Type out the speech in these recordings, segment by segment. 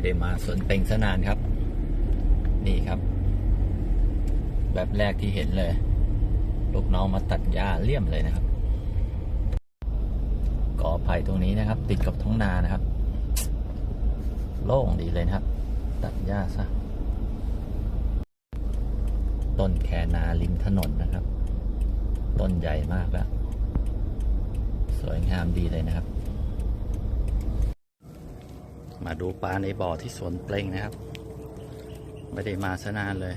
ไม่ได้มาสวนเต็งสนานครับ นี่ครับ แบบแรกที่เห็นเลย ลูกน้องมาตัดหญ้าเลี่ยมเลยนะครับกอไผ่ตรงนี้นะครับ ติดกับท้องนานะครับ โล่งดีเลยนะครับ ตัดหญ้าซะต้นแคนาริมถนนนะครับ ต้นใหญ่มากแล้ว สวยงามดีเลยนะครับ มาดูปลาในบ่อที่สวนเปล่งนะครับ ไม่ได้มาซะนานเลย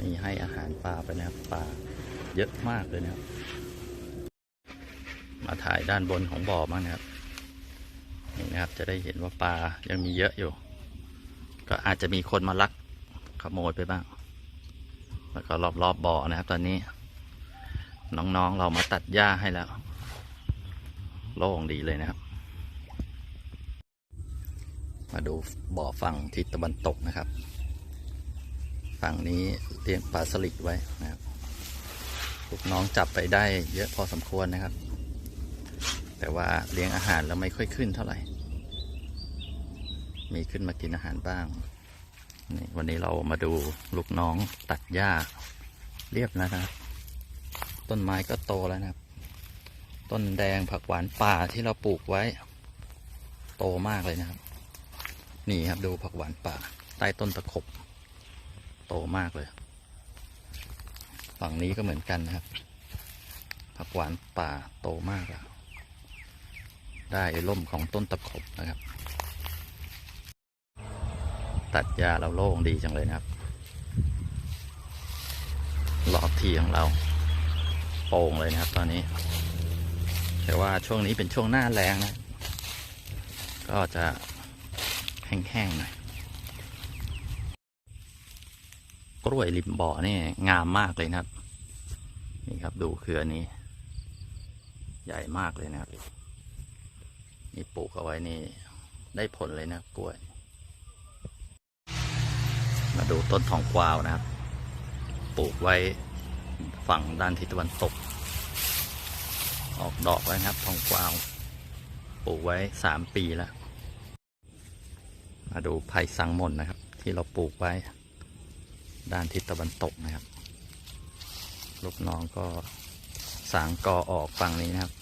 นี่ให้อาหารปลาไปนะครับปลาเยอะมากเลยนะครับ มาถ่ายด้านบนของบ่อบ้างนะครับนี่นะครับจะได้เห็นว่าปลายังมีเยอะอยู่ ก็อาจจะมีคนมาลักขโมยไปบ้าง แล้วก็รอบๆบบ่อนะครับ ตอนนี้ น้องๆเรามาตัดหญ้าให้แล้ว โล่งดีเลยนะครับ มาดูบ่อฝั่งทิศตะวันตกนะครับ ฝั่งนี้เลี้ยงปลาสลิดไว้นะครับลูกน้องจับไปได้เยอะพอสมควรนะครับ แต่ว่าเลี้ยงอาหารแล้วไม่ค่อยขึ้นเท่าไหร่ มีขึ้นมากินอาหารบ้างนี่วันนี้เรามาดูลูกน้องตัดหญ้าเรียบแล้วนะครับ ต้นไม้ก็โตแล้วนะครับ ต้นแดงผักหวานป่าที่เราปลูกไว้ โตมากเลยนะครับ นี่ครับดูผักหวานป่า ใต้ต้นตะขบ โตมากเลย ฝั่งนี้ก็เหมือนกันนะครับ ผักหวานป่าโตมากแล้วได้ร่มของต้นตะขบนะครับ ตัดหญ้าเราโล่งดีจังเลยนะครับรอบที่ของเราโป่งเลยนะครับ ตอนนี้ แต่ว่าช่วงนี้เป็นช่วงหน้าแรงนะ ก็จะ แห้งๆหน่อยกล้วยริมบ่อนี่งามมากเลยนะครับ นี่ครับดูเครือนี้ ใหญ่มากเลยนะครับนี่ปลูกเอาไว้นี่ ได้ผลเลยนะกล้วย มาดูต้นทองกวาวนะครับ ปลูกไว้ฝั่งด้านทิศตะวันตก ออกดอกแล้วครับ ทองกวาว ปลูกไว้สามปีแล้ว มาดูไผ่สังมนนะครับ ที่เราปลูกไว้ ด้านทิศตะวันตกนะครับ ลูกน้องก็สางกอออกฝั่งนี้นะครับ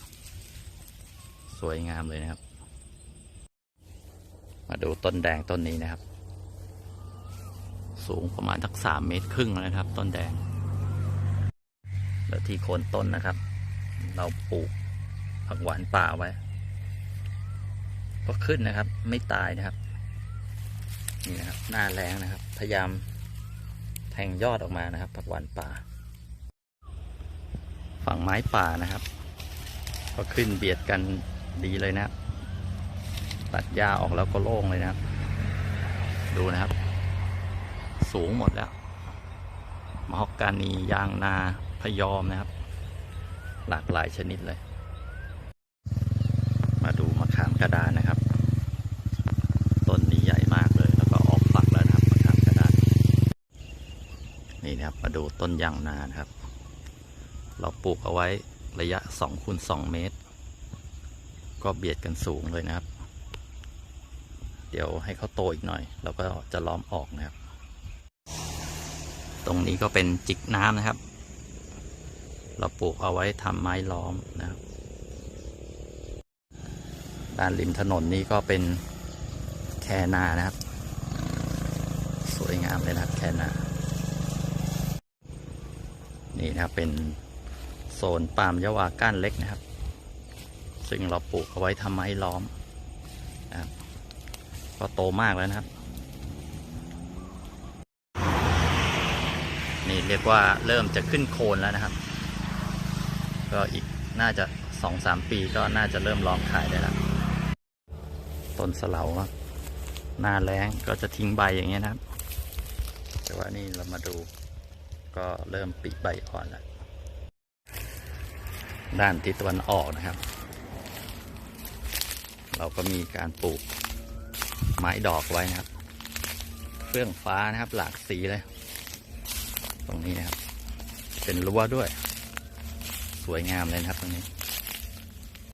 สวยงามเลยนะครับ มาดูต้นแดงต้นนี้นะครับ สูงประมาณทักสามเมตรครึ่งนะครับ ต้นแดง แล้วที่โคนต้นนะครับ เราปลูกผักหวานป่าไว้ ก็ขึ้นนะครับ ไม่ตายนะครับ นี่นะครับหน้าแรงนะครับ พยายามแทงยอดออกมานะครับ ผักหวานป่า ฝั่งไม้ป่านะครับ ก็ขึ้นเบียดกันดีเลยนะตัดหญ้าออกแล้วก็โล่งเลยนะครับ ดูนะครับ สูงหมดแล้วมะฮอกกานียางนาพยอมนะครับ หลากหลายชนิดเลย มาดูมะขามกระดานนะครับ ต้นนี้ใหญ่มากเลย แล้วก็ออกฝักแล้วนะครับมะขามกระดาน นี่นะครับ มาดูต้นยางนานะครับ เราปลูกเอาไว้ระยะ2คูณ2เมตร ก็เบียดกันสูงเลยนะครับ เดี๋ยวให้เขาโตอีกหน่อย เราก็จะล้อมออกนะครับ ตรงนี้ก็เป็นจิกน้ำนะครับ เราปลูกเอาไว้ทำไม้ล้อมนะครับ ด้านริมถนนนี้ก็เป็นแคนานะครับ สวยงามเลยนะครับแคนา นี่นะครับเป็นโซนปาล์มยาวาก้านเล็กนะครับ ซึ่งเราปลูกเอาไว้ทำไม้ล้อมนะครับก็โตมากแล้วนะครับ นี่เรียกว่าเริ่มจะขึ้นโคนแล้วนะครับ ก็อีกน่าจะสองสามปีก็น่าจะเริ่มลองขายได้แล้วต้นสเลาครับหน้าแรงก็จะทิ้งใบอย่างเงี้ยนะครับ แต่ว่านี่เรามาดู ก็เริ่มปีใบอ่อนแล้วด้านทิศตะวันออกนะครับ เราก็มีการปลูกไม้ดอกไว้นะครับเครื่องฟ้านะครับ หลากสีเลย ตรงนี้นะครับ เป็นรั้วด้วย สวยงามเลยนะครับตรงนี้